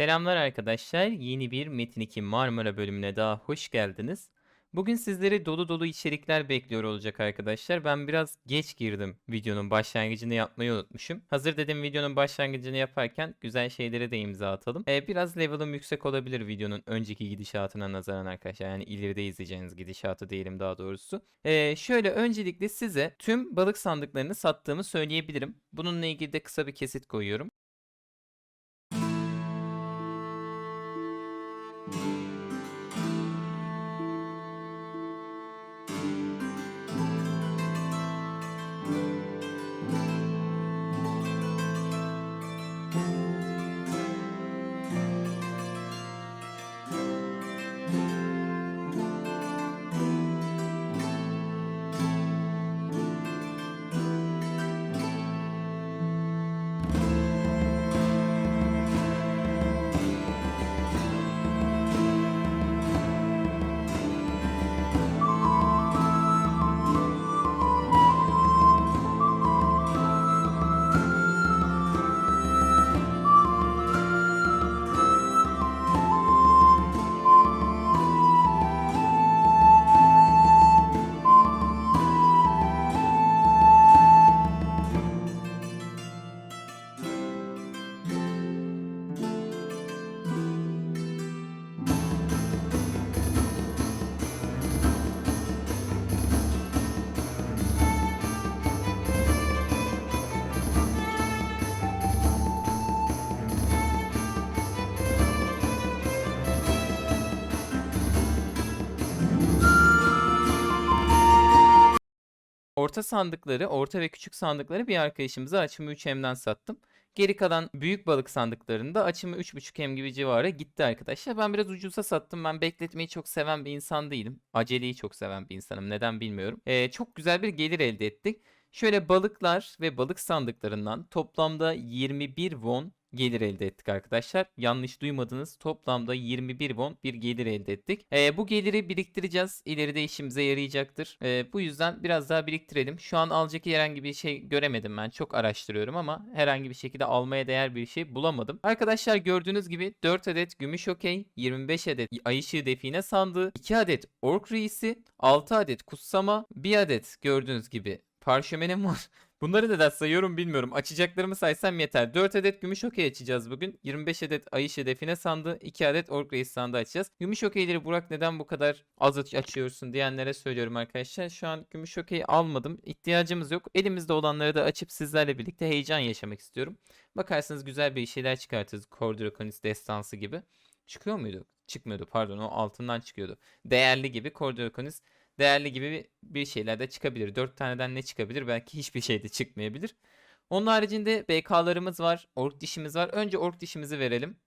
Selamlar arkadaşlar. Yeni bir Metin 2 Marmara bölümüne daha hoş geldiniz. Bugün sizleri dolu dolu içerikler bekliyor olacak arkadaşlar. Ben biraz geç girdim. Videonun başlangıcını yapmayı unutmuşum. Hazır dedim videonun başlangıcını yaparken güzel şeylere de imza atalım. Ee, biraz level'ım yüksek olabilir videonun önceki gidişatına nazaran arkadaşlar. Yani ileride izleyeceğiniz gidişatı diyelim daha doğrusu. Ee, şöyle öncelikle size tüm balık sandıklarını sattığımı söyleyebilirim. Bununla ilgili de kısa bir kesit koyuyorum. Orta sandıkları, orta ve küçük sandıkları bir arkadaşımıza açımı 3M'den sattım. Geri kalan büyük balık sandıklarında açımı 3.5M gibi civarı gitti arkadaşlar. Ben biraz ucuza sattım. Ben bekletmeyi çok seven bir insan değilim. Aceleyi çok seven bir insanım. Neden bilmiyorum. Ee, çok güzel bir gelir elde ettik. Şöyle balıklar ve balık sandıklarından toplamda 21 won gelir elde ettik arkadaşlar. Yanlış duymadınız. Toplamda 21 won bir gelir elde ettik. Ee, bu geliri biriktireceğiz. İleride işimize yarayacaktır. Ee, bu yüzden biraz daha biriktirelim. Şu an alacak herhangi bir şey göremedim ben. Çok araştırıyorum ama herhangi bir şekilde almaya değer bir şey bulamadım. Arkadaşlar gördüğünüz gibi 4 adet gümüş okey, 25 adet ay ışığı define sandığı, 2 adet ork reisi, 6 adet kutsama, 1 adet gördüğünüz gibi parşömenim var. Bunları neden sayıyorum bilmiyorum. Açacaklarımı saysam yeter. 4 adet gümüş okey açacağız bugün. 25 adet ay ışığı define sandığı, 2 adet ork reis sandığı açacağız. Gümüş okeyleri Burak neden bu kadar az aç- açıyorsun diyenlere söylüyorum arkadaşlar. Şu an gümüş okey almadım. İhtiyacımız yok. Elimizde olanları da açıp sizlerle birlikte heyecan yaşamak istiyorum. Bakarsınız güzel bir şeyler çıkartırız. Kordrakonis destansı gibi. Çıkıyor muydu? Çıkmıyordu pardon o altından çıkıyordu. Değerli gibi Kordrakonis değerli gibi bir- şeyler de çıkabilir. 4 taneden ne çıkabilir? Belki hiçbir şey de çıkmayabilir. Onun haricinde BK'larımız var. Ork dişimiz var. Önce ork dişimizi verelim.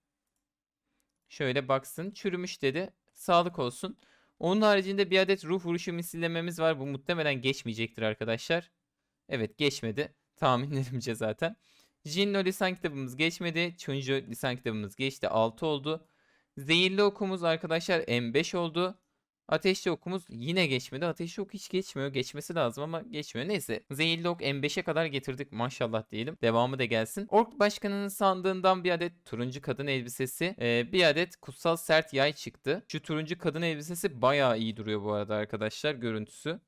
Şöyle baksın. Çürümüş dedi. Sağlık olsun. Onun haricinde bir adet ruh vuruşu misillememiz var. Bu muhtemelen geçmeyecektir arkadaşlar. Evet geçmedi. Tahminlerimce zaten. Jinno lisan kitabımız geçmedi. Chunjo lisan kitabımız geçti. 6 oldu. Zehirli okumuz arkadaşlar M5 oldu. Ateşli okumuz yine geçmedi. Ateşli ok hiç geçmiyor. Geçmesi lazım ama geçmiyor. Neyse. Zehirli ok M5'e kadar getirdik maşallah diyelim. Devamı da gelsin. Ork başkanının sandığından bir adet turuncu kadın elbisesi. ee, bir adet kutsal sert yay çıktı. Şu turuncu kadın elbisesi bayağı iyi duruyor bu arada arkadaşlar görüntüsü.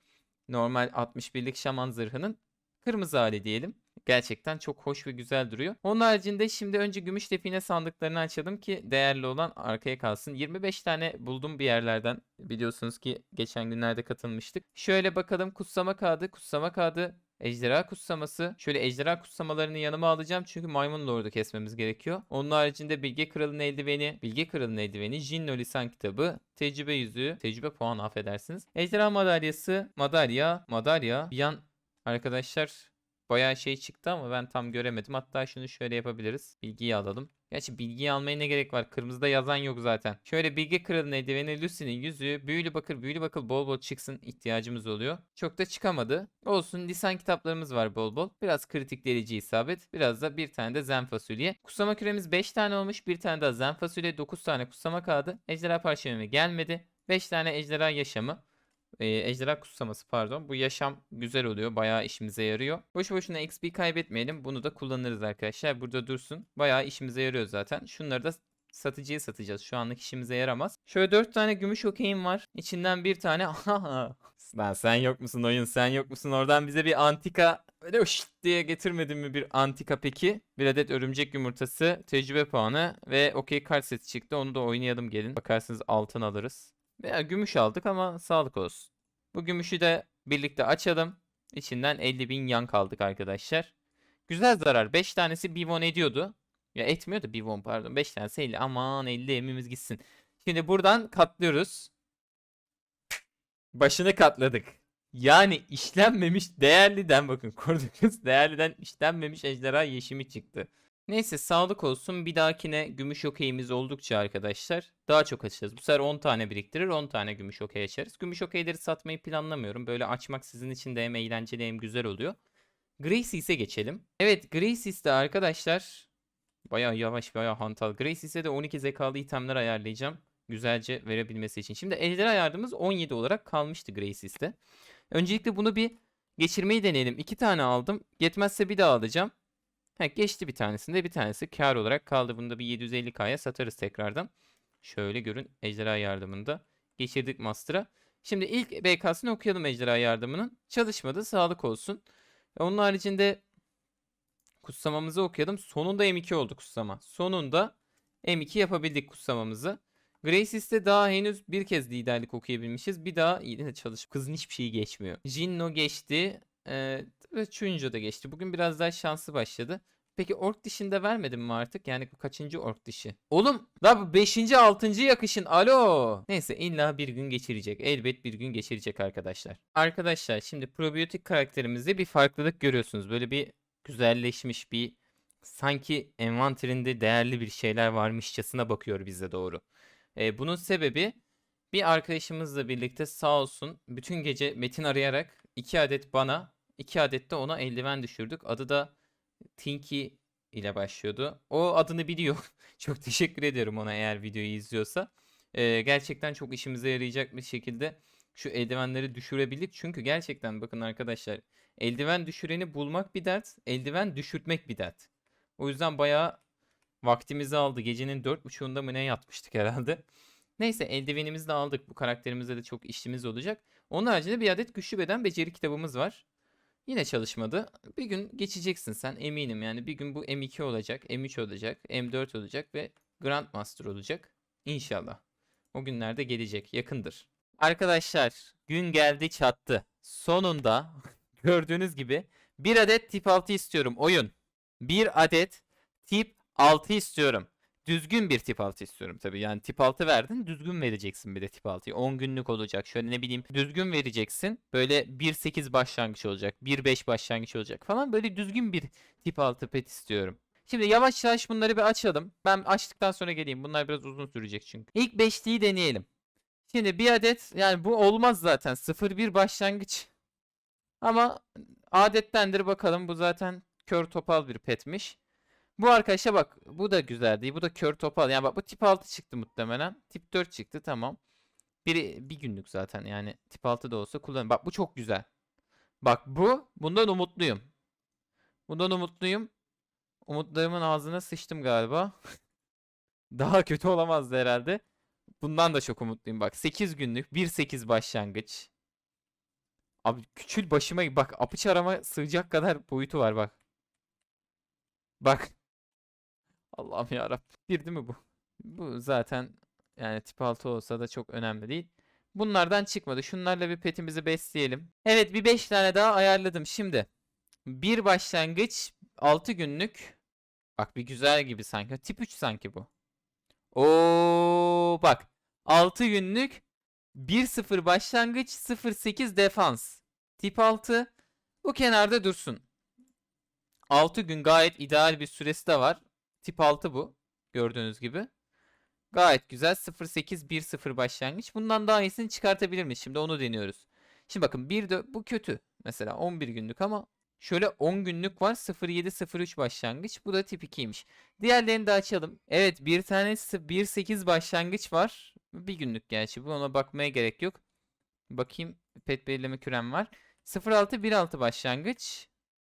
Normal 61'lik şaman zırhının kırmızı hali diyelim. Gerçekten çok hoş ve güzel duruyor. Onun haricinde şimdi önce gümüş define sandıklarını açalım ki değerli olan arkaya kalsın. 25 tane buldum bir yerlerden. Biliyorsunuz ki geçen günlerde katılmıştık. Şöyle bakalım kutsama kağıdı, kutsama kağıdı, ejderha kutsaması. Şöyle ejderha kutsamalarını yanıma alacağım çünkü maymun lordu kesmemiz gerekiyor. Onun haricinde bilge kralın eldiveni, bilge kralın eldiveni, Jinno lisan kitabı, tecrübe yüzüğü, tecrübe puanı affedersiniz. Ejderha madalyası, madalya, madalya. Yan arkadaşlar bayağı şey çıktı ama ben tam göremedim. Hatta şunu şöyle yapabiliriz. Bilgiyi alalım. Gerçi bilgiyi almaya ne gerek var? Kırmızıda yazan yok zaten. Şöyle Bilge Kral'ın eldiveni, Lucy'nin yüzüğü, büyülü bakır, büyülü bakır bol bol çıksın ihtiyacımız oluyor. Çok da çıkamadı. Olsun lisan kitaplarımız var bol bol. Biraz kritik delici isabet. Biraz da bir tane de zen fasulye. Kutsama küremiz 5 tane olmuş. Bir tane daha zen fasulye, 9 tane kutsama kağıdı. Ejderha parşömemi gelmedi. 5 tane ejderha yaşamı. Ee, ejderha kutsaması pardon. Bu yaşam güzel oluyor. Bayağı işimize yarıyor. Boş boşuna XP kaybetmeyelim. Bunu da kullanırız arkadaşlar. Burada dursun. Bayağı işimize yarıyor zaten. Şunları da satıcıya satacağız. Şu anlık işimize yaramaz. Şöyle 4 tane gümüş okeyim var. İçinden bir tane Lan sen yok musun oyun sen yok musun oradan bize bir antika böyle ışt diye getirmedin mi bir antika peki? Bir adet örümcek yumurtası, tecrübe puanı ve okey kart seti çıktı. Onu da oynayalım gelin. Bakarsınız altın alırız. Veya gümüş aldık ama sağlık olsun. Bu gümüşü de birlikte açalım. İçinden 50 bin yan kaldık arkadaşlar. Güzel zarar. 5 tanesi bivon ediyordu. Ya etmiyor da bivon pardon. 5 tanesi 50. Aman 50 emimiz gitsin. Şimdi buradan katlıyoruz. Başını katladık. Yani işlenmemiş değerliden bakın kurdukuz değerliden işlenmemiş ejderha yeşimi çıktı. Neyse sağlık olsun. Bir dahakine gümüş okeyimiz oldukça arkadaşlar daha çok açacağız. Bu sefer 10 tane biriktirir 10 tane gümüş okey açarız. Gümüş okeyleri satmayı planlamıyorum. Böyle açmak sizin için de hem eğlenceli hem güzel oluyor. Gracie's'e geçelim. Evet Gracie's'te arkadaşlar baya yavaş baya hantal. Gracie's'e de 12 zekalı itemler ayarlayacağım. Güzelce verebilmesi için. Şimdi ejderha yardımımız 17 olarak kalmıştı Gracie's'te. Öncelikle bunu bir geçirmeyi deneyelim. 2 tane aldım. Yetmezse bir daha alacağım. Ha, geçti bir tanesinde bir tanesi kar olarak kaldı. Bunu da bir 750k'ya satarız tekrardan. Şöyle görün ejderha yardımında. Geçirdik master'a. Şimdi ilk BK'sını okuyalım ejderha yardımının. Çalışmadı sağlık olsun. Onun haricinde kutsamamızı okuyalım. Sonunda M2 oldu kutsama. Sonunda M2 yapabildik kutsamamızı. Gracie'ste daha henüz bir kez liderlik okuyabilmişiz. Bir daha yine çalış. Kızın hiçbir şeyi geçmiyor. Jinno geçti. Ee, ve Chunjo da geçti. Bugün biraz daha şanslı başladı. Peki ork dişinde vermedim mi artık? Yani bu kaçıncı ork dişi? Oğlum da bu 5. 6. yakışın. Alo. Neyse illa bir gün geçirecek. Elbet bir gün geçirecek arkadaşlar. Arkadaşlar şimdi probiyotik karakterimizde bir farklılık görüyorsunuz. Böyle bir güzelleşmiş bir sanki envanterinde değerli bir şeyler varmışçasına bakıyor bize doğru. Ee, bunun sebebi bir arkadaşımızla birlikte sağ olsun bütün gece Metin arayarak 2 adet bana 2 adet de ona eldiven düşürdük. Adı da Tinky ile başlıyordu. O adını biliyor. çok teşekkür ediyorum ona eğer videoyu izliyorsa. Ee, gerçekten çok işimize yarayacak bir şekilde şu eldivenleri düşürebildik. Çünkü gerçekten bakın arkadaşlar eldiven düşüreni bulmak bir dert. Eldiven düşürtmek bir dert. O yüzden bayağı vaktimizi aldı. Gecenin 4.30'unda mı ne yatmıştık herhalde. Neyse eldivenimizi de aldık. Bu karakterimizde de çok işimiz olacak. Onun haricinde bir adet güçlü beden beceri kitabımız var. Yine çalışmadı. Bir gün geçeceksin sen eminim yani bir gün bu M2 olacak, M3 olacak, M4 olacak ve Grandmaster olacak. İnşallah. O günlerde gelecek, yakındır. Arkadaşlar gün geldi çattı. Sonunda gördüğünüz gibi bir adet tip 6 istiyorum oyun. Bir adet tip 6 istiyorum. Düzgün bir tip 6 istiyorum tabii. Yani tip 6 verdin düzgün vereceksin bir de tip 6'yı. 10 günlük olacak. Şöyle ne bileyim düzgün vereceksin. Böyle 1.8 başlangıç olacak. 1.5 başlangıç olacak falan. Böyle düzgün bir tip 6 pet istiyorum. Şimdi yavaş yavaş bunları bir açalım. Ben açtıktan sonra geleyim. Bunlar biraz uzun sürecek çünkü. İlk 5'liği deneyelim. Şimdi bir adet yani bu olmaz zaten. 0-1 başlangıç. Ama adettendir bakalım. Bu zaten kör topal bir petmiş. Bu arkadaşa bak bu da güzel değil. Bu da kör topal. Yani bak bu tip 6 çıktı muhtemelen. Tip 4 çıktı tamam. Biri bir günlük zaten yani tip 6 da olsa kullan. Bak bu çok güzel. Bak bu bundan umutluyum. Bundan umutluyum. Umutlarımın ağzına sıçtım galiba. Daha kötü olamazdı herhalde. Bundan da çok umutluyum bak. 8 günlük 1.8 başlangıç. Abi küçül başıma bak apıç arama sığacak kadar boyutu var bak. Bak. Allah'ım yarabbim. Bir değil mi bu? Bu zaten yani tip 6 olsa da çok önemli değil. Bunlardan çıkmadı. Şunlarla bir petimizi besleyelim. Evet bir 5 tane daha ayarladım. Şimdi bir başlangıç 6 günlük. Bak bir güzel gibi sanki. Tip 3 sanki bu. Oo bak 6 günlük 1-0 başlangıç 0-8 defans. Tip 6 bu kenarda dursun. 6 gün gayet ideal bir süresi de var. Tip 6 bu. Gördüğünüz gibi. Gayet güzel. 0.8-1.0 başlangıç. Bundan daha iyisini çıkartabilir miyiz? Şimdi onu deniyoruz. Şimdi bakın bir de bu kötü. Mesela 11 günlük ama şöyle 10 günlük var. 0.7-0.3 başlangıç. Bu da tip 2'ymiş. Diğerlerini de açalım. Evet bir tanesi 1.8 başlangıç var. Bir günlük gerçi. Bu ona bakmaya gerek yok. Bakayım pet belirleme kürem var. 0.6-1.6 başlangıç.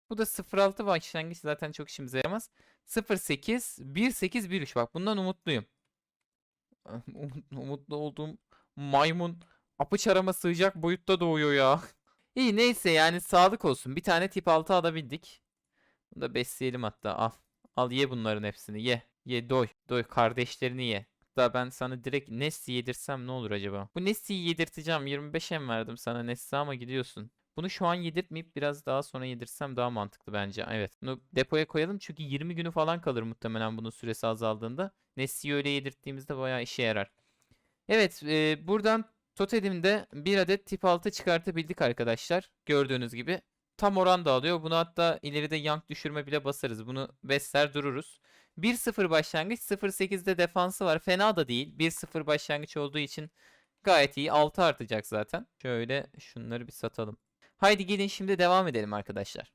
Bu da 0.6 başlangıç zaten çok işimize yaramaz. 0.8, 1.8, 1.3 bak bundan umutluyum. umut- umutlu olduğum maymun apıç arama sığacak boyutta doğuyor ya. İyi neyse yani sağlık olsun. Bir tane tip 6 alabildik. Bunu da besleyelim hatta al. Al ye bunların hepsini ye. Ye doy. Doy kardeşlerini ye. Hatta ben sana direkt Nesli yedirsem ne olur acaba? Bu Nesli'yi yedirteceğim. 25 em verdim sana Nesli ama gidiyorsun. Bunu şu an yedirtmeyip biraz daha sonra yedirsem daha mantıklı bence. Evet. Bunu depoya koyalım çünkü 20 günü falan kalır muhtemelen bunun süresi azaldığında. Nesli'yi öyle yedirttiğimizde bayağı işe yarar. Evet, e, buradan totemimde bir adet tip 6 çıkartabildik arkadaşlar. Gördüğünüz gibi. Tam oran dağılıyor. Bunu hatta ileride yank düşürme bile basarız. Bunu besler dururuz. 1-0 başlangıç. 0-8'de defansı var. Fena da değil. 1-0 başlangıç olduğu için gayet iyi. 6 artacak zaten. Şöyle şunları bir satalım. Haydi gelin şimdi devam edelim arkadaşlar.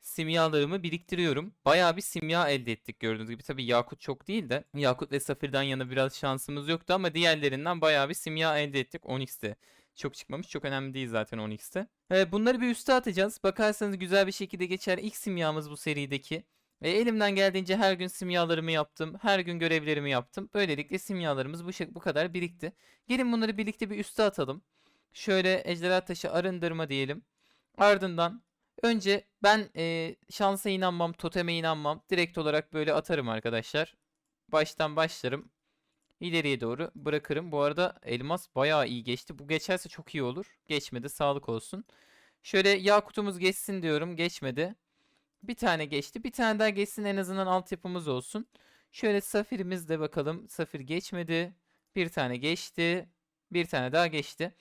Simyalarımı biriktiriyorum. Bayağı bir simya elde ettik gördüğünüz gibi. Tabii Yakut çok değil de Yakut ve Safir'den yana biraz şansımız yoktu ama diğerlerinden bayağı bir simya elde ettik. Onyx'te çok çıkmamış. Çok önemli değil zaten Onyx'te. Ee, bunları bir üste atacağız. Bakarsanız güzel bir şekilde geçer. İlk simyamız bu serideki. E, elimden geldiğince her gün simyalarımı yaptım. Her gün görevlerimi yaptım. Böylelikle simyalarımız bu, şek- bu kadar birikti. Gelin bunları birlikte bir üste atalım. Şöyle ejderha taşı arındırma diyelim. Ardından önce ben e, şansa inanmam, toteme inanmam. Direkt olarak böyle atarım arkadaşlar. Baştan başlarım. İleriye doğru bırakırım. Bu arada elmas bayağı iyi geçti. Bu geçerse çok iyi olur. Geçmedi. Sağlık olsun. Şöyle yakutumuz geçsin diyorum. Geçmedi. Bir tane geçti. Bir tane daha geçsin en azından altyapımız olsun. Şöyle safirimiz de bakalım. Safir geçmedi. Bir tane geçti. Bir tane daha geçti.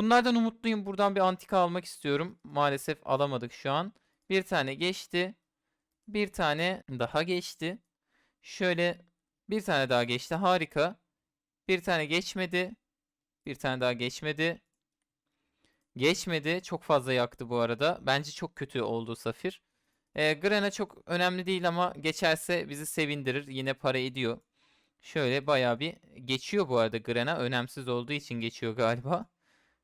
Bunlardan umutluyum. Buradan bir antika almak istiyorum. Maalesef alamadık şu an. Bir tane geçti. Bir tane daha geçti. Şöyle bir tane daha geçti. Harika. Bir tane geçmedi. Bir tane daha geçmedi. Geçmedi. Çok fazla yaktı bu arada. Bence çok kötü oldu Safir. Ee, Grana çok önemli değil ama geçerse bizi sevindirir. Yine para ediyor. Şöyle bayağı bir geçiyor bu arada Grana. Önemsiz olduğu için geçiyor galiba.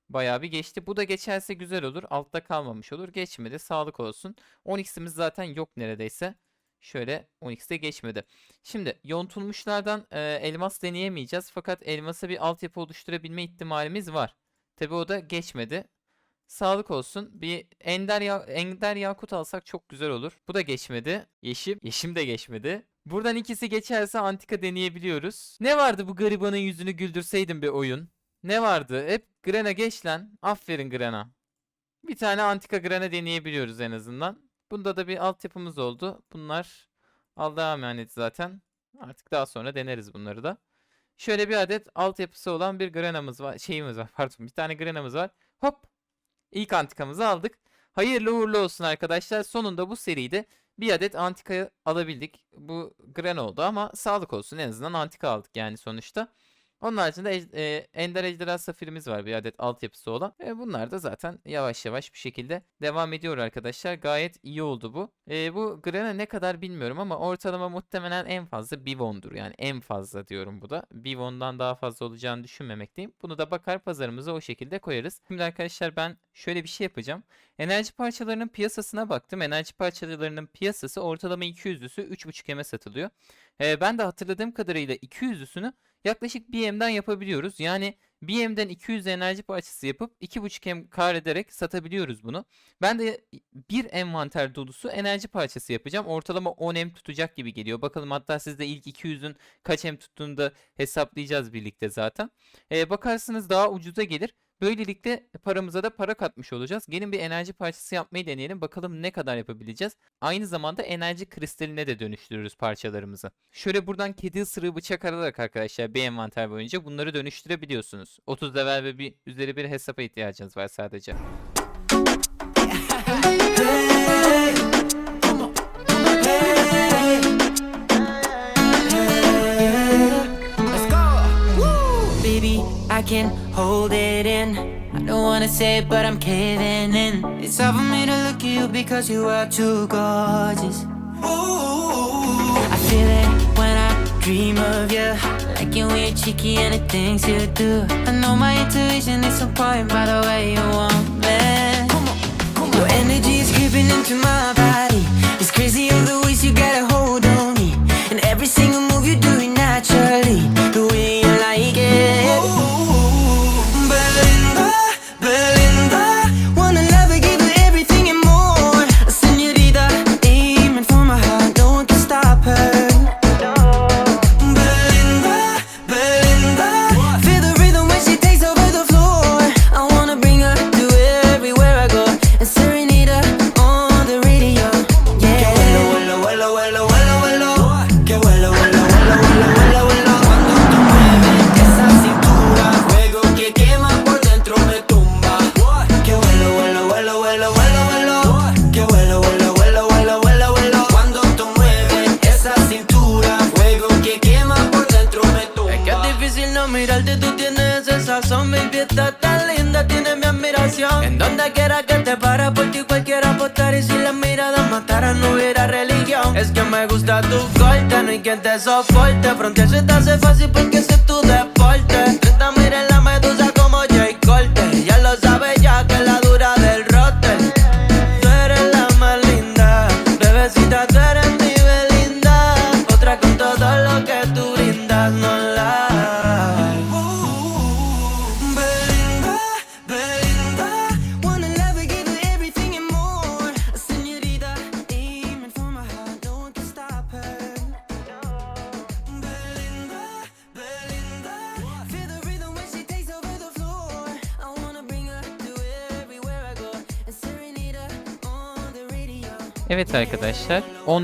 Bayağı bir geçti. Bu da geçerse güzel olur. Altta kalmamış olur. Geçmedi. Sağlık olsun. 10x'imiz zaten yok neredeyse. Şöyle 10x'te geçmedi. Şimdi yontulmuşlardan e, elmas deneyemeyeceğiz. Fakat elmasa bir altyapı oluşturabilme ihtimalimiz var. Tabi o da geçmedi. Sağlık olsun. Bir ender, ya ender yakut alsak çok güzel olur. Bu da geçmedi. Yeşim. Yeşim de geçmedi. Buradan ikisi geçerse antika deneyebiliyoruz. Ne vardı bu garibanın yüzünü güldürseydim bir oyun? Ne vardı? Hep Grena geç lan. Aferin Grena. Bir tane antika Grena deneyebiliyoruz en azından. Bunda da bir altyapımız oldu. Bunlar Allah'a emanet zaten. Artık daha sonra deneriz bunları da. Şöyle bir adet altyapısı olan bir Grena'mız var. Şeyimiz var pardon. Bir tane Grena'mız var. Hop. İlk antikamızı aldık. Hayırlı uğurlu olsun arkadaşlar. Sonunda bu seride bir adet antika alabildik. Bu Gren oldu ama sağlık olsun. En azından antika aldık yani sonuçta. Onun haricinde e, Ender Ejderha Safirimiz var bir adet altyapısı olan. E, bunlar da zaten yavaş yavaş bir şekilde devam ediyor arkadaşlar. Gayet iyi oldu bu. E, bu Gren'a ne kadar bilmiyorum ama ortalama muhtemelen en fazla Bivon'dur. Yani en fazla diyorum bu da. Bivon'dan daha fazla olacağını düşünmemekteyim. Bunu da bakar pazarımıza o şekilde koyarız. Şimdi arkadaşlar ben şöyle bir şey yapacağım. Enerji parçalarının piyasasına baktım. Enerji parçalarının piyasası ortalama 200'lüsü 3.5 M'e satılıyor. E, ben de hatırladığım kadarıyla 200'lüsünü yaklaşık 1M'den yapabiliyoruz. Yani 1M'den 200 enerji parçası yapıp 2.5M kar ederek satabiliyoruz bunu. Ben de bir envanter dolusu enerji parçası yapacağım. Ortalama 10M tutacak gibi geliyor. Bakalım hatta siz de ilk 200'ün kaç M tuttuğunu da hesaplayacağız birlikte zaten. Ee, bakarsınız daha ucuza gelir. Böylelikle paramıza da para katmış olacağız. Gelin bir enerji parçası yapmayı deneyelim. Bakalım ne kadar yapabileceğiz. Aynı zamanda enerji kristaline de dönüştürürüz parçalarımızı. Şöyle buradan kedi ısırığı bıçak alarak arkadaşlar bir envanter boyunca bunları dönüştürebiliyorsunuz. 30 level ve bir üzeri bir hesaba ihtiyacınız var sadece. I can hold it in. I don't wanna say it, but I'm caving in. It's hard for me to look at you because you are too gorgeous. Ooh. I feel it when I dream of you. Like you when you're cheeky and the things you do. I know my intuition is on point by the way you want me. Your energy is creeping into my body. It's crazy all the ways you got a hold on me. And every single move hay quien te soporte. Frontear se te hace fácil porque ese es tu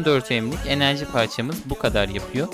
14M'lik enerji parçamız bu kadar yapıyor.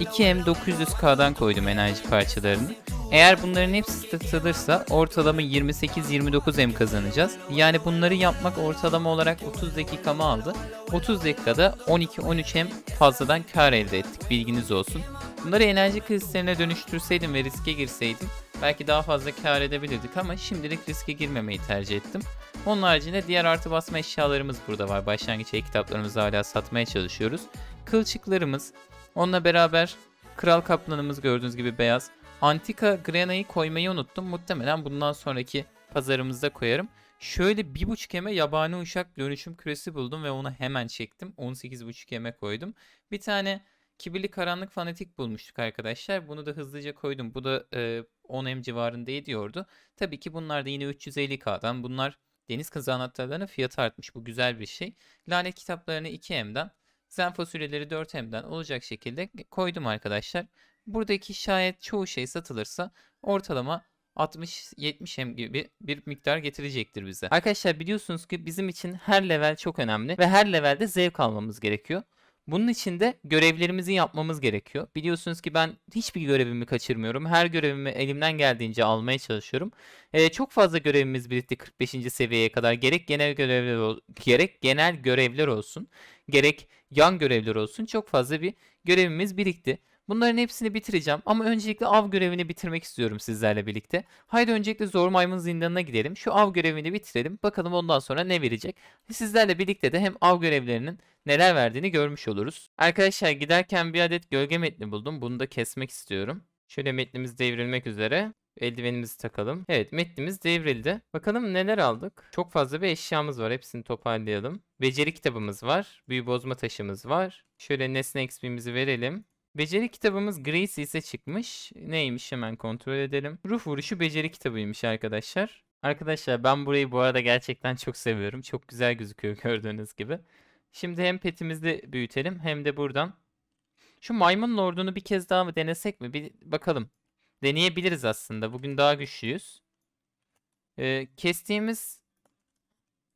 2M 900K'dan koydum enerji parçalarını. Eğer bunların hepsi satılırsa ortalama 28-29M kazanacağız. Yani bunları yapmak ortalama olarak 30 dakikamı aldı. 30 dakikada 12-13M fazladan kar elde ettik bilginiz olsun. Bunları enerji kristallerine dönüştürseydim ve riske girseydim belki daha fazla kar edebilirdik ama şimdilik riske girmemeyi tercih ettim. Onun haricinde diğer artı basma eşyalarımız burada var. Başlangıç kitaplarımızı hala satmaya çalışıyoruz. Kılçıklarımız, onunla beraber kral kaplanımız gördüğünüz gibi beyaz. Antika Grena'yı koymayı unuttum. Muhtemelen bundan sonraki pazarımızda koyarım. Şöyle 1.5 eme yabani uşak dönüşüm küresi buldum ve onu hemen çektim. 18.5 eme koydum. Bir tane kibirli karanlık fanatik bulmuştuk arkadaşlar. Bunu da hızlıca koydum. Bu da e, 10 em civarında ediyordu. Tabii ki bunlar da yine 350k'dan. Bunlar deniz kızı anahtarlarının fiyatı artmış. Bu güzel bir şey. Lanet kitaplarını 2M'den, zen fasulyeleri 4M'den olacak şekilde koydum arkadaşlar. Buradaki şayet çoğu şey satılırsa ortalama 60-70 M gibi bir miktar getirecektir bize. Arkadaşlar biliyorsunuz ki bizim için her level çok önemli ve her levelde zevk almamız gerekiyor. Bunun için de görevlerimizi yapmamız gerekiyor. Biliyorsunuz ki ben hiçbir görevimi kaçırmıyorum. Her görevimi elimden geldiğince almaya çalışıyorum. Ee, çok fazla görevimiz birikti 45. seviyeye kadar. Gerek genel görevler gerek genel görevler olsun, gerek yan görevler olsun. Çok fazla bir görevimiz birikti. Bunların hepsini bitireceğim ama öncelikle av görevini bitirmek istiyorum sizlerle birlikte. Haydi öncelikle Zor Maymun Zindanı'na gidelim. Şu av görevini bitirelim. Bakalım ondan sonra ne verecek. Sizlerle birlikte de hem av görevlerinin neler verdiğini görmüş oluruz. Arkadaşlar giderken bir adet gölge metni buldum. Bunu da kesmek istiyorum. Şöyle metnimiz devrilmek üzere. Eldivenimizi takalım. Evet metnimiz devrildi. Bakalım neler aldık. Çok fazla bir eşyamız var. Hepsini toparlayalım. Beceri kitabımız var. Büyü bozma taşımız var. Şöyle nesne XP'mizi verelim. Beceri kitabımız Grace ise çıkmış. Neymiş hemen kontrol edelim. Ruh vuruşu beceri kitabıymış arkadaşlar. Arkadaşlar ben burayı bu arada gerçekten çok seviyorum. Çok güzel gözüküyor gördüğünüz gibi. Şimdi hem petimizi büyütelim hem de buradan. Şu maymun lordunu bir kez daha mı denesek mi? Bir bakalım. Deneyebiliriz aslında. Bugün daha güçlüyüz. Ee, kestiğimiz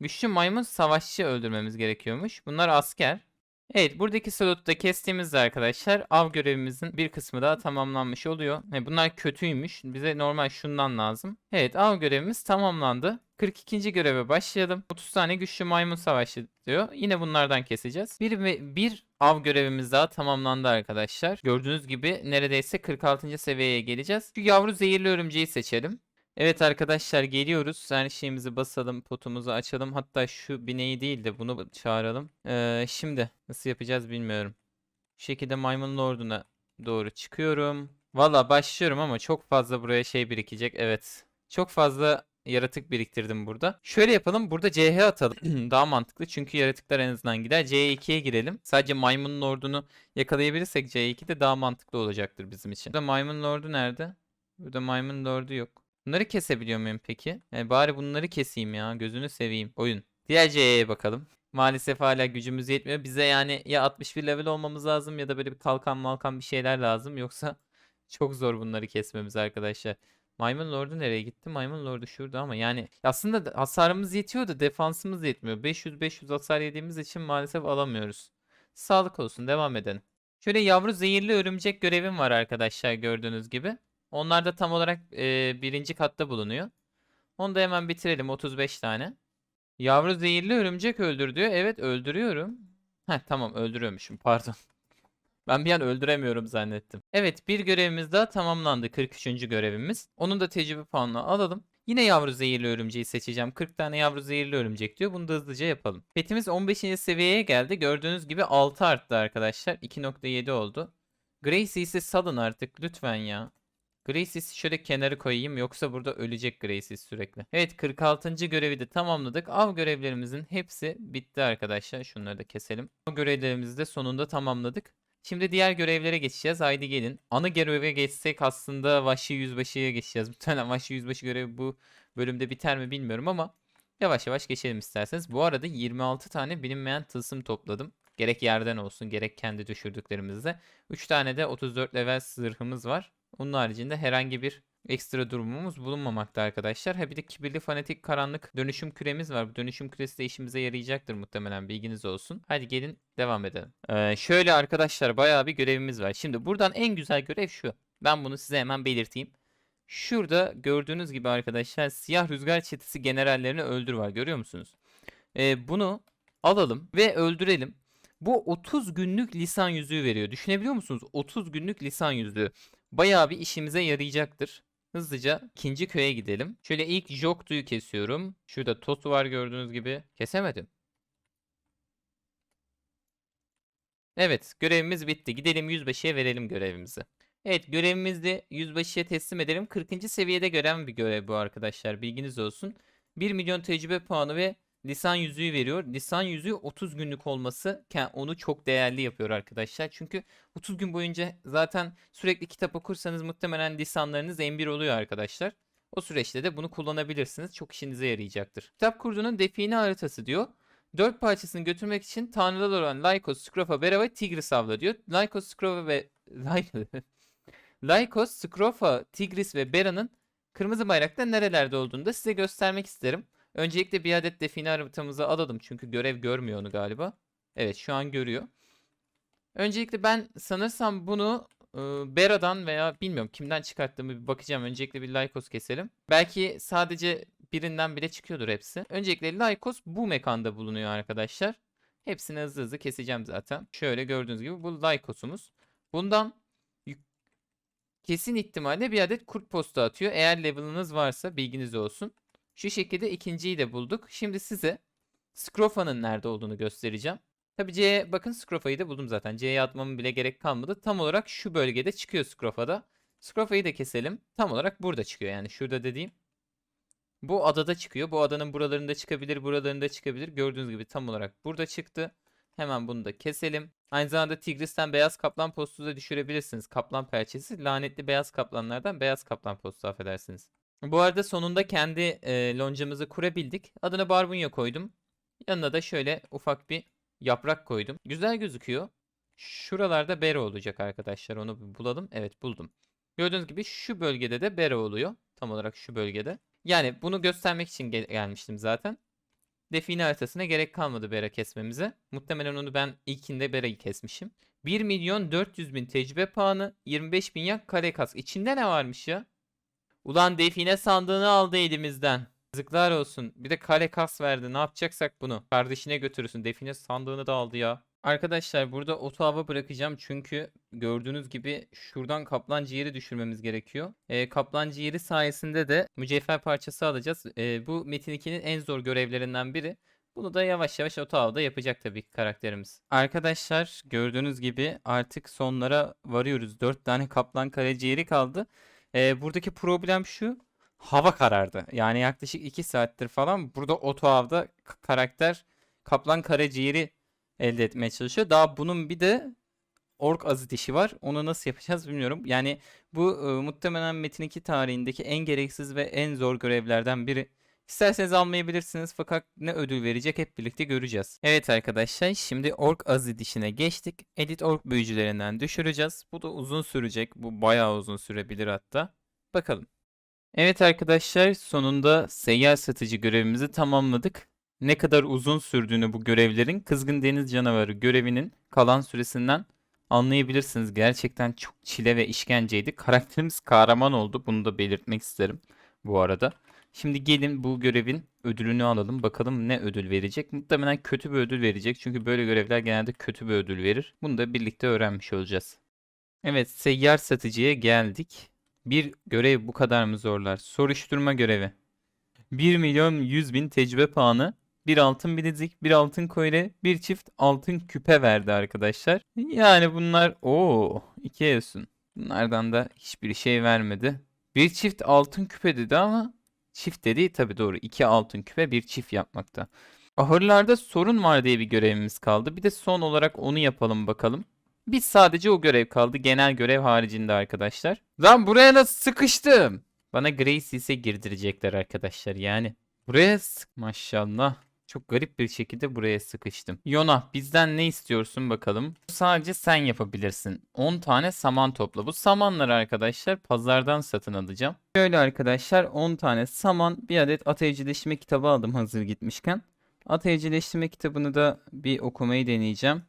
güçlü maymun savaşçı öldürmemiz gerekiyormuş. Bunlar asker. Evet buradaki slotta kestiğimizde arkadaşlar av görevimizin bir kısmı daha tamamlanmış oluyor. He, bunlar kötüymüş. Bize normal şundan lazım. Evet av görevimiz tamamlandı. 42. göreve başlayalım. 30 tane güçlü maymun savaşı diyor. Yine bunlardan keseceğiz. Bir bir av görevimiz daha tamamlandı arkadaşlar. Gördüğünüz gibi neredeyse 46. seviyeye geleceğiz. Şu yavru zehirli örümceği seçelim. Evet arkadaşlar geliyoruz. Her şeyimizi basalım, potumuzu açalım. Hatta şu bineği değil de bunu çağıralım. Ee, şimdi nasıl yapacağız bilmiyorum. Şu şekilde maymun lorduna doğru çıkıyorum. Valla başlıyorum ama çok fazla buraya şey birikecek. Evet. Çok fazla yaratık biriktirdim burada. Şöyle yapalım. Burada CH atalım. Daha mantıklı. Çünkü yaratıklar en azından gider. C2'ye girelim. Sadece maymun lordunu yakalayabilirsek C2 de daha mantıklı olacaktır bizim için. Burada maymun lordu nerede? Burada maymun lordu yok. Bunları kesebiliyor muyum peki? Yani bari bunları keseyim ya. Gözünü seveyim. Oyun. Diğer C'ye bakalım. Maalesef hala gücümüz yetmiyor. Bize yani ya 61 level olmamız lazım ya da böyle bir kalkan malkan bir şeyler lazım. Yoksa çok zor bunları kesmemiz arkadaşlar. Maymun Lord'u nereye gitti? Maymun Lord'u şurada ama yani aslında da hasarımız yetiyor da defansımız yetmiyor. 500-500 hasar yediğimiz için maalesef alamıyoruz. Sağlık olsun devam edelim. Şöyle yavru zehirli örümcek görevim var arkadaşlar gördüğünüz gibi. Onlar da tam olarak e, birinci katta bulunuyor. Onu da hemen bitirelim 35 tane. Yavru zehirli örümcek öldür diyor. Evet öldürüyorum. Heh tamam öldürüyormuşum pardon. Ben bir an öldüremiyorum zannettim. Evet bir görevimiz daha tamamlandı. 43. görevimiz. Onun da tecrübe puanını alalım. Yine yavru zehirli örümceği seçeceğim. 40 tane yavru zehirli örümcek diyor. Bunu da hızlıca yapalım. Petimiz 15. seviyeye geldi. Gördüğünüz gibi 6 arttı arkadaşlar. 2.7 oldu. Gracie'si salın artık lütfen ya. Gracie'si şöyle kenara koyayım yoksa burada ölecek Gracies sürekli. Evet 46. görevi de tamamladık. Av görevlerimizin hepsi bitti arkadaşlar. Şunları da keselim. Av görevlerimizi de sonunda tamamladık. Şimdi diğer görevlere geçeceğiz. Haydi gelin. Ana göreve geçsek aslında Vahşi Yüzbaşı'ya geçeceğiz. Muhtemelen Vahşi Yüzbaşı görevi bu bölümde biter mi bilmiyorum ama yavaş yavaş geçelim isterseniz. Bu arada 26 tane bilinmeyen tılsım topladım. Gerek yerden olsun gerek kendi düşürdüklerimizde. 3 tane de 34 level zırhımız var. Onun haricinde herhangi bir ekstra durumumuz bulunmamakta arkadaşlar. Ha bir de kibirli fanatik karanlık dönüşüm küremiz var. Bu dönüşüm küresi de işimize yarayacaktır muhtemelen bilginiz olsun. Hadi gelin devam edelim. Ee, şöyle arkadaşlar bayağı bir görevimiz var. Şimdi buradan en güzel görev şu. Ben bunu size hemen belirteyim. Şurada gördüğünüz gibi arkadaşlar siyah rüzgar çetesi generallerini öldür var görüyor musunuz? Ee, bunu alalım ve öldürelim. Bu 30 günlük lisan yüzüğü veriyor. Düşünebiliyor musunuz? 30 günlük lisan yüzüğü. Bayağı bir işimize yarayacaktır. Hızlıca ikinci köye gidelim. Şöyle ilk Joktu'yu kesiyorum. Şurada Totu var gördüğünüz gibi. Kesemedim. Evet görevimiz bitti. Gidelim yüzbaşıya verelim görevimizi. Evet görevimizi yüzbaşıya teslim edelim. 40. seviyede gören bir görev bu arkadaşlar. Bilginiz olsun. 1 milyon tecrübe puanı ve lisan yüzüğü veriyor. Lisan yüzüğü 30 günlük olması onu çok değerli yapıyor arkadaşlar. Çünkü 30 gün boyunca zaten sürekli kitap okursanız muhtemelen lisanlarınız M1 oluyor arkadaşlar. O süreçte de bunu kullanabilirsiniz. Çok işinize yarayacaktır. Kitap kurdunun define haritası diyor. Dört parçasını götürmek için tanrılar olan Lycos, Skrofa, Bera ve Tigris avla diyor. Lycos, Skrofa ve Lycos, Skrofa, Tigris ve Bera'nın kırmızı bayrakta nerelerde olduğunu da size göstermek isterim. Öncelikle bir adet define haritamızı alalım çünkü görev görmüyor onu galiba. Evet şu an görüyor. Öncelikle ben sanırsam bunu e, Bera'dan veya bilmiyorum kimden çıkarttığımı bir bakacağım. Öncelikle bir Lycos keselim. Belki sadece birinden bile çıkıyordur hepsi. Öncelikle Lycos bu mekanda bulunuyor arkadaşlar. Hepsini hızlı hızlı keseceğim zaten. Şöyle gördüğünüz gibi bu Lycos'umuz. Bundan kesin ihtimalle bir adet kurt posta atıyor. Eğer level'ınız varsa bilginiz olsun. Şu şekilde ikinciyi de bulduk. Şimdi size Scrofa'nın nerede olduğunu göstereceğim. Tabii C'ye bakın Scrofa'yı da buldum zaten. C'ye atmamın bile gerek kalmadı. Tam olarak şu bölgede çıkıyor Scrofa'da. Scrofa'yı da keselim. Tam olarak burada çıkıyor yani şurada dediğim. Bu adada çıkıyor. Bu adanın buralarında çıkabilir, buralarında çıkabilir. Gördüğünüz gibi tam olarak burada çıktı. Hemen bunu da keselim. Aynı zamanda Tigris'ten beyaz kaplan postu da düşürebilirsiniz. Kaplan perçesi lanetli beyaz kaplanlardan beyaz kaplan postu affedersiniz. Bu arada sonunda kendi e, loncamızı kurabildik. Adına barbunya koydum. Yanına da şöyle ufak bir yaprak koydum. Güzel gözüküyor. Şuralarda bere olacak arkadaşlar. Onu bulalım. Evet buldum. Gördüğünüz gibi şu bölgede de bere oluyor. Tam olarak şu bölgede. Yani bunu göstermek için gel- gelmiştim zaten. Define haritasına gerek kalmadı bere kesmemize. Muhtemelen onu ben ilkinde bereyi kesmişim. 1 milyon 400 bin tecrübe puanı, 25 bin yak kare kas. İçinde ne varmış ya? Ulan define sandığını aldı elimizden. Yazıklar olsun. Bir de kare kas verdi. Ne yapacaksak bunu? Kardeşine götürürsün. Define sandığını da aldı ya. Arkadaşlar burada oto hava bırakacağım çünkü gördüğünüz gibi şuradan kaplan ciğeri düşürmemiz gerekiyor. Ee, kaplan ciğeri sayesinde de mücevher parçası alacağız. Ee, bu Metin 2'nin en zor görevlerinden biri. Bunu da yavaş yavaş oto havada yapacak tabii ki karakterimiz. Arkadaşlar gördüğünüz gibi artık sonlara varıyoruz. 4 tane kaplan kare ciğeri kaldı. Ee, buradaki problem şu. Hava karardı. Yani yaklaşık 2 saattir falan burada oto avda k- karakter kaplan karaciğeri elde etmeye çalışıyor. Daha bunun bir de ork azı dişi var. Onu nasıl yapacağız bilmiyorum. Yani bu e, muhtemelen Metin 2 tarihindeki en gereksiz ve en zor görevlerden biri. İsterseniz almayabilirsiniz fakat ne ödül verecek hep birlikte göreceğiz. Evet arkadaşlar şimdi ork azı dişine geçtik. Edit ork büyücülerinden düşüreceğiz. Bu da uzun sürecek. Bu bayağı uzun sürebilir hatta. Bakalım. Evet arkadaşlar sonunda seyyar satıcı görevimizi tamamladık. Ne kadar uzun sürdüğünü bu görevlerin Kızgın Deniz Canavarı görevinin kalan süresinden anlayabilirsiniz. Gerçekten çok çile ve işkenceydi. Karakterimiz kahraman oldu. Bunu da belirtmek isterim bu arada. Şimdi gelin bu görevin ödülünü alalım. Bakalım ne ödül verecek. Muhtemelen kötü bir ödül verecek. Çünkü böyle görevler genelde kötü bir ödül verir. Bunu da birlikte öğrenmiş olacağız. Evet, seyyar satıcıya geldik. Bir görev bu kadar mı zorlar? Soruşturma görevi. 1 milyon 100 bin tecrübe puanı, bir altın bilezik, bir altın kolye, bir çift altın küpe verdi arkadaşlar. Yani bunlar o iki Esun. Bunlardan da hiçbir şey vermedi. Bir çift altın küpe dedi ama çift dedi tabi doğru. iki altın küpe bir çift yapmakta. Ahırlarda sorun var diye bir görevimiz kaldı. Bir de son olarak onu yapalım bakalım. Biz sadece o görev kaldı. Genel görev haricinde arkadaşlar. Lan buraya nasıl sıkıştım? Bana Grace ise girdirecekler arkadaşlar yani. Buraya sık maşallah. Çok garip bir şekilde buraya sıkıştım. Yona bizden ne istiyorsun bakalım. Sadece sen yapabilirsin. 10 tane saman topla. Bu samanları arkadaşlar pazardan satın alacağım. Şöyle arkadaşlar 10 tane saman bir adet at evcilleştirme kitabı aldım hazır gitmişken. At evcilleştirme kitabını da bir okumayı deneyeceğim.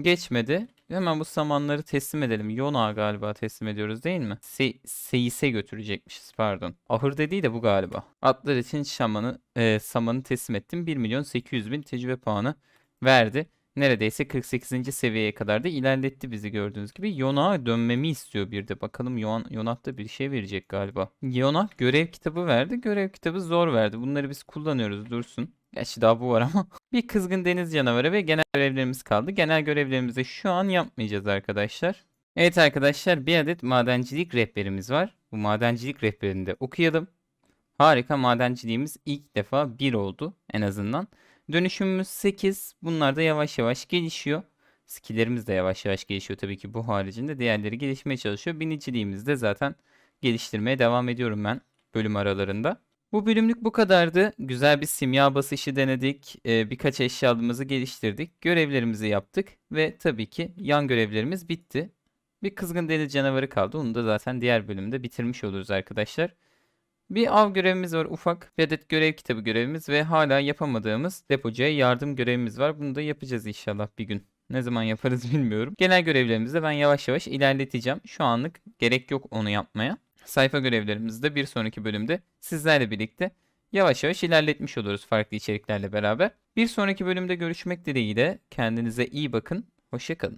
Geçmedi. Hemen bu samanları teslim edelim. Yona galiba teslim ediyoruz değil mi? Se Seyis'e götürecekmişiz pardon. Ahır dediği de bu galiba. Atlar için şamanı, e, samanı teslim ettim. 1 milyon 800 bin tecrübe puanı verdi. Neredeyse 48. seviyeye kadar da ilerletti bizi gördüğünüz gibi. Yona dönmemi istiyor bir de. Bakalım Yon Yonah da bir şey verecek galiba. Yonah görev kitabı verdi. Görev kitabı zor verdi. Bunları biz kullanıyoruz dursun. Gerçi daha bu var ama. Bir kızgın deniz canavarı ve genel görevlerimiz kaldı. Genel görevlerimizi şu an yapmayacağız arkadaşlar. Evet arkadaşlar bir adet madencilik rehberimiz var. Bu madencilik rehberini de okuyalım. Harika madenciliğimiz ilk defa 1 oldu en azından. Dönüşümümüz 8. Bunlar da yavaş yavaş gelişiyor. Skill'lerimiz de yavaş yavaş gelişiyor tabii ki bu haricinde. Diğerleri gelişmeye çalışıyor. Biniciliğimizi de zaten geliştirmeye devam ediyorum ben bölüm aralarında. Bu bölümlük bu kadardı. Güzel bir simya basışı denedik. Ee, birkaç eşyalımızı geliştirdik. Görevlerimizi yaptık. Ve tabii ki yan görevlerimiz bitti. Bir kızgın deniz canavarı kaldı. Onu da zaten diğer bölümde bitirmiş oluruz arkadaşlar. Bir av görevimiz var ufak. Bir adet görev kitabı görevimiz ve hala yapamadığımız depocuya yardım görevimiz var. Bunu da yapacağız inşallah bir gün. Ne zaman yaparız bilmiyorum. Genel görevlerimizi ben yavaş yavaş ilerleteceğim. Şu anlık gerek yok onu yapmaya. Sayfa görevlerimizi de bir sonraki bölümde sizlerle birlikte yavaş yavaş ilerletmiş oluruz farklı içeriklerle beraber. Bir sonraki bölümde görüşmek dileğiyle kendinize iyi bakın. Hoşçakalın.